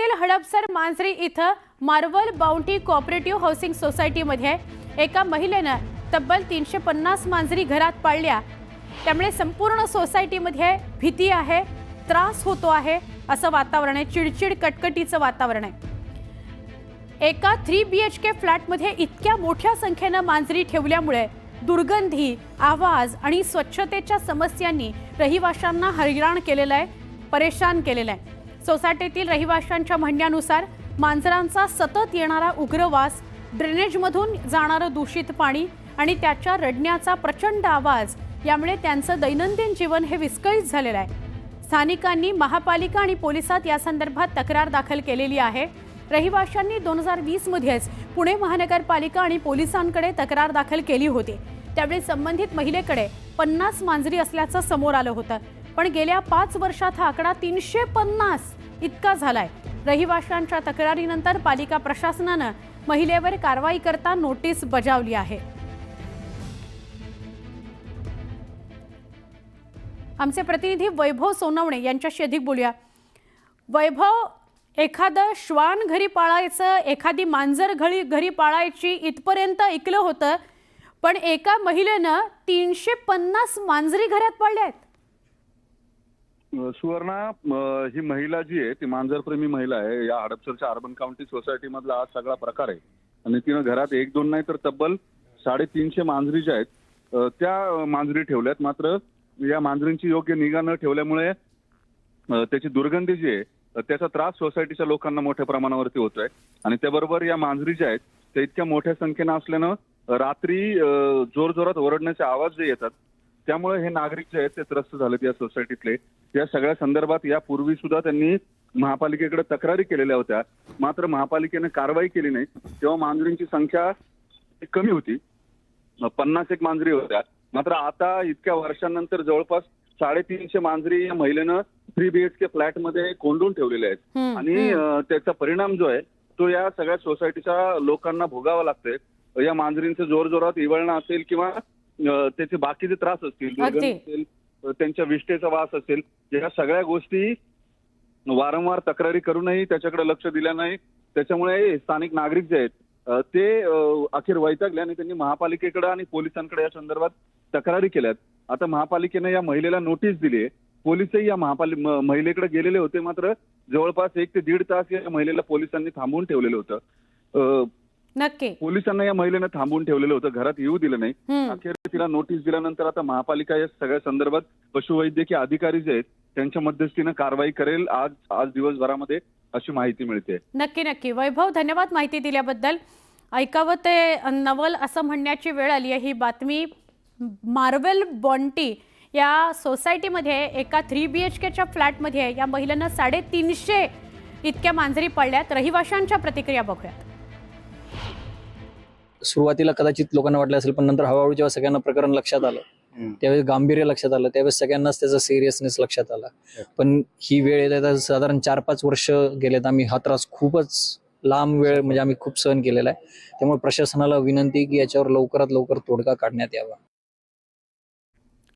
पुण्यातील हडपसर मांजरी इथं Marvel bounty cooperative housing सोसायटीमध्ये एका महिलेनं तब्बल तीनशे पन्नास मांजरी घरात पाळल्या. त्यामुळे संपूर्ण सोसायटीमध्ये भीती आहे त्रास होतो आहे असं वातावरण आहे. चिडचिड कटकटीचं वातावरण आहे. एका थ्री बी एच के फ्लॅटमध्ये इतक्या मोठ्या संख्येनं मांजरी ठेवल्यामुळे दुर्गंधी आवाज आणि स्वच्छतेच्या समस्यांनी रहिवाशांना हैराण केलेलं आहे परेशान केलेलं आहे. सोसायटीतील रहिवाशांच्या म्हणण्यानुसार मांजरांचा सतत येणारा उग्रवास ड्रेनेजमधून जाणारं दूषित पाणी आणि त्याच्या रडण्याचा प्रचंड आवाज यामुळे त्यांचं दैनंदिन जीवन हे विस्कळीत झालेलं आहे. स्थानिकांनी महापालिका आणि पोलिसात या संदर्भात तक्रार दाखल केलेली आहे. रहिवाशांनी दोन हजार वीसमध्येच पुणे महानगरपालिका आणि पोलिसांकडे तक्रार दाखल केली होती. त्यावेळी संबंधित महिलेकडे पन्नास मांजरी असल्याचं समोर आलं होतं. पण गेल्या पाच वर्षात हा आकडा तीनशे पन्नास इतका झालाय. रहिवाशांच्या तक्रारीनंतर पालिका प्रशासनानं महिलेवर कारवाई करता नोटीस बजावली आहे. आमचे प्रतिनिधी वैभव सोनवणे यांच्याशी अधिक बोलूया. वैभव एखादं श्वान घरी पाळायचं एखादी मांजर घरी घरी पाळायची इथपर्यंत ऐकलं होतं पण एका महिलेनं तीनशे पन्नास मांजरी घरात पाळल्या आहेत. सुवर्णा ही महिला जी आहे ती मांजरप्रेमी महिला आहे. या हडपसरच्या अर्बन काउंटी सोसायटी मधला हा सगळा प्रकार आहे. आणि तिनं घरात एक दोन नाही तर तब्बल साडेतीनशे मांजरी ज्या आहेत त्या मांजरी ठेवल्यात. मात्र या मांजरींची योग्य निगा न ठेवल्यामुळे त्याची दुर्गंधी जी आहे त्याचा त्रास सोसायटीच्या लोकांना मोठ्या प्रमाणावरती होतोय. आणि त्याबरोबर या मांजरी ज्या आहेत त्या इतक्या मोठ्या संख्येनं असल्यानं रात्री जोरजोरात ओरडण्याचे आवाज जे येतात त्यामुळे हे नागरिक जे आहेत ते त्रस्त झालेत या सोसायटीतले या सगळ्या संदर्भात यापूर्वी सुद्धा त्यांनी महापालिकेकडे तक्रारी केलेल्या होत्या. मात्र महापालिकेने कारवाई केली नाही. तेव्हा मांजरींची संख्या कमी होती. पन्नास एक मांजरी होत्या. मात्र आता इतक्या वर्षांनंतर जवळपास साडेतीनशे मांजरी या महिलेनं थ्री बीएचके फ्लॅटमध्ये कोंडून ठेवलेल्या आहेत. आणि त्याचा परिणाम जो आहे तो या सगळ्या सोसायटीच्या लोकांना भोगावा लागतोय. या मांजरींचं जोरजोरात इवळणं असेल किंवा त्याचे बाकीचे त्रास असतील त्यांच्या विष्ठेचा वास असेल या सगळ्या गोष्टी वारंवार तक्रारी करूनही त्याच्याकडे लक्ष दिलं नाही. त्याच्यामुळे स्थानिक नागरिक जे आहेत ते अखेर वैतागले आणि त्यांनी महापालिकेकडे आणि पोलिसांकडे या संदर्भात तक्रारी केल्यात. आता महापालिकेने या महिलेला नोटीस दिली आहे. पोलिसही या महापालिक महिलेकडे गेलेले होते मात्र जवळपास एक ते दीड तास या महिलेला पोलिसांनी थांबवून ठेवलेलं होतं. अं, नक्की. पोलिसांना या महिलेनं थांबवून ठेवलेलं होतं. घरात येऊ दिलं नाही. अखेर तिला नोटीस दिल्यानंतर आता महापालिका या सगळ्या संदर्भात पशुवैद्यकीय अधिकारी जे आहेत त्यांच्या मध्यस्थीनं कारवाई करेल आज आज दिवसभरामध्ये अशी माहिती मिळते. नक्की नक्की. वैभव धन्यवाद माहिती दिल्याबद्दल. ऐकावं ते नवल असं म्हणण्याची वेळ आली आहे. ही बातमी मार्वेल बॉन्टी या सोसायटीमध्ये एका थ्री बी एच केच्या फ्लॅटमध्ये या महिलेनं साडेतीनशे इतक्या मांजरी पडल्यात. रहिवाशांच्या प्रतिक्रिया बघूयात. सुरुवातीला कदाचित लोकांना वाटलं असेल पण नंतर हळूहळू जेव्हा सगळ्यांना प्रकरण लक्षात आलं त्यावेळेस गांभीर्य लक्षात आलं त्यावेळेस सगळ्यांनाच त्याचा सिरियसनेस लक्षात आला. पण ही वेळ येत साधारण चार पाच वर्ष गेलेत आम्ही हा त्रास खूपच लांब वेळ म्हणजे आम्ही खूप सहन केलेला आहे. त्यामुळे प्रशासनाला विनंती की याच्यावर लवकरात लवकर तोडगा काढण्यात यावा.